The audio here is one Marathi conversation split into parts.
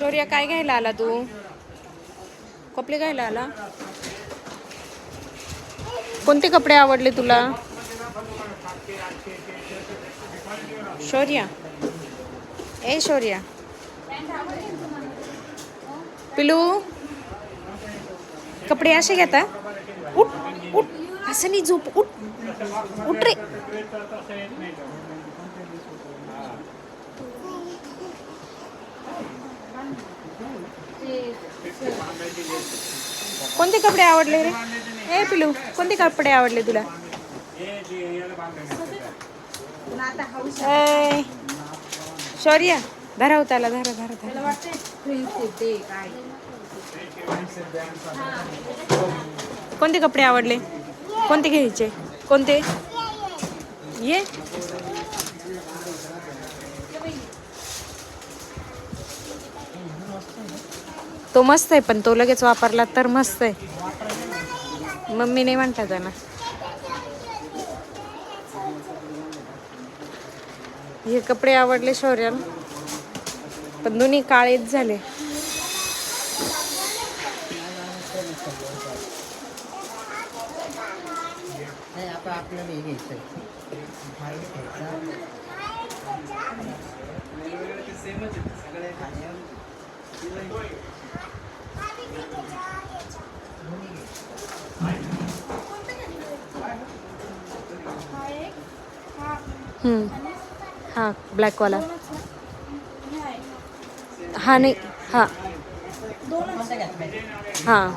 शौर्य काय घ्यायला आला तू? कपडे घ्यायला आला? कोणते कपडे आवडले तुला? शौर्या. ए शौर्या. पिलू कपडे असे घेता उठ उठ. असं नाही झोप उठ. उठ रे. कोणते कपडे आवडले रे? ए पिलू कोणते कपडे आवडले तुला? ए, शौर्य धरा हो धरा धरा धरा. कोणते कपडे आवडले? कोणते घ्यायचे? कोणते? ये. तो मस्त आहे पण तो लगेच वापरला तर मस्त आहे. मम्मी नाही म्हणता त्यांना. हे कपडे आवडले शौर्याला पण दोन्ही काळेच झाले. आपल्याला हे घ्यायचं आहे घ्यायचा हम्म. हां ब्लॅकवाला हा नाही हा. हां.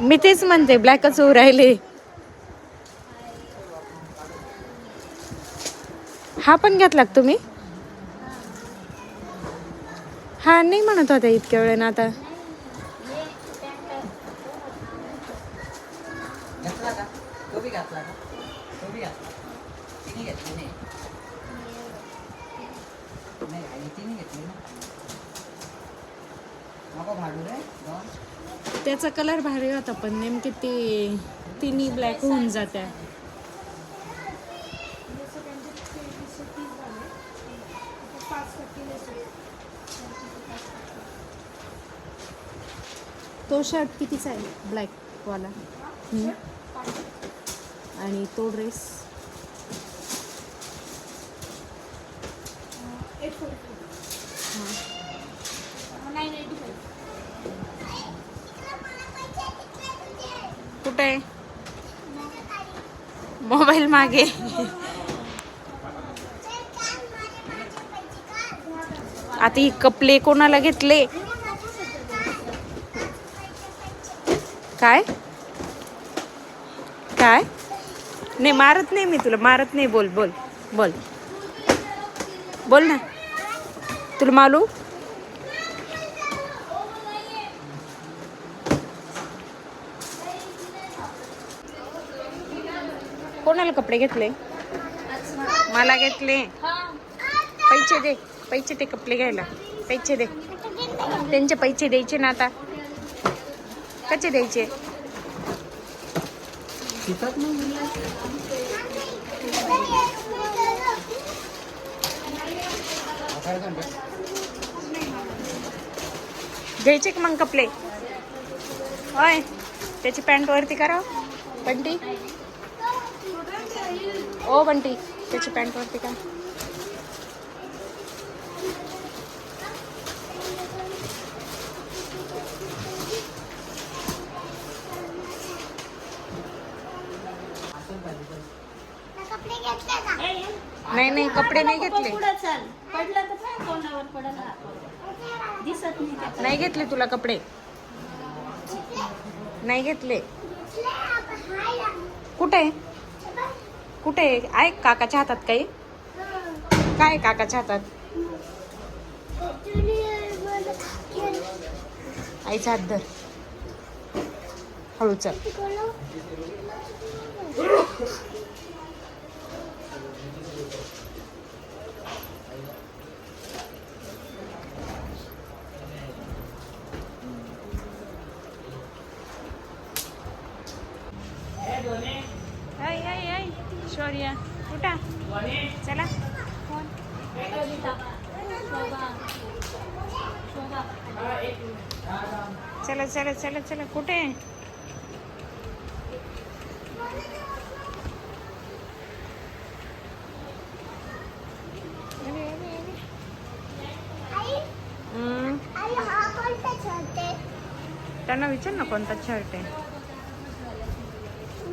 मी तेच म्हणते ब्लॅकच होऊ राहिले. हा पण घेतला तुम्ही तिने घेतली ना. नको भाडू रे दोन. त्याचा कलर भारी होता पण नेमके ते तिन्ही ब्लॅक होऊन जात्या. तो शर्ट कितीचा आहे? ब्लॅकवाला आणि तो ड्रेस कुठे आहे? मोबाईल मागे. आता ही कपले कोणाला घेतले? काय? काय? नाही मारत नाही मी तुला मारत नाही बोल बोल बोल. बोल ना. तुला मालू कोणाला कपडे घेतले? मला घेतले. पैसे दे पैसे दे कपडे घ्यायला. पैसे दे. त्यांचे पैसे द्यायचे ना आता. कसे द्यायचे? घ्यायचे का मग कपडे? होय. त्याची पॅन्ट वरती करा. बंटी? ओ बंटी त्याची पॅन्ट वरती करा. नाही नाही कपडे नाही घेतले. दिसत नाही घेतले तुला कपडे? नाही घेतले. कुठे? कुठे? आहे काकाच्या हातात काही? काय काकाच्या हातात? आईचा हात धर. हळू चल. शौर्य. उठा. चला. चला चला चला चला. कुठे? अरे, अरे, अरे. हम्म, त्यांना विचार ना कोणता शर्ट आहे.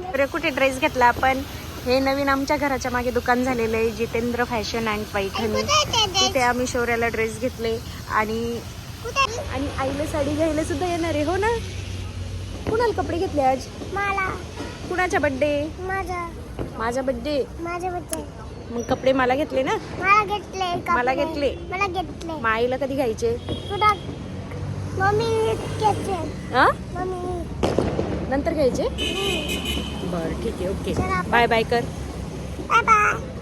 अरे कुठे ड्रेस घेतला आपण? हे नवीन आमच्या घराच्या मागे दुकान झालेलं आहे जितेंद्र फॅशन अँड पैठणी. तिथे आम्ही शौर्याला ड्रेस घेतले आणि आणि आईला साडी घ्यायला सुद्धा येणार आहे हो ना? कुणाला कपडे घेतले आज? मला. कुणाचा बड्डे माझा. माझा बड्डे माझ्या बच्चे मग कपडे मला घेतले ना? मला घेतले मला. घेतले. मला घेतले. मग आईला कधी घ्यायचे? मम्मी घेतले हा मम्मी नंतर घ्यायचे? बरं ठीक आहे ओके. बाय बाय कर. Bye bye.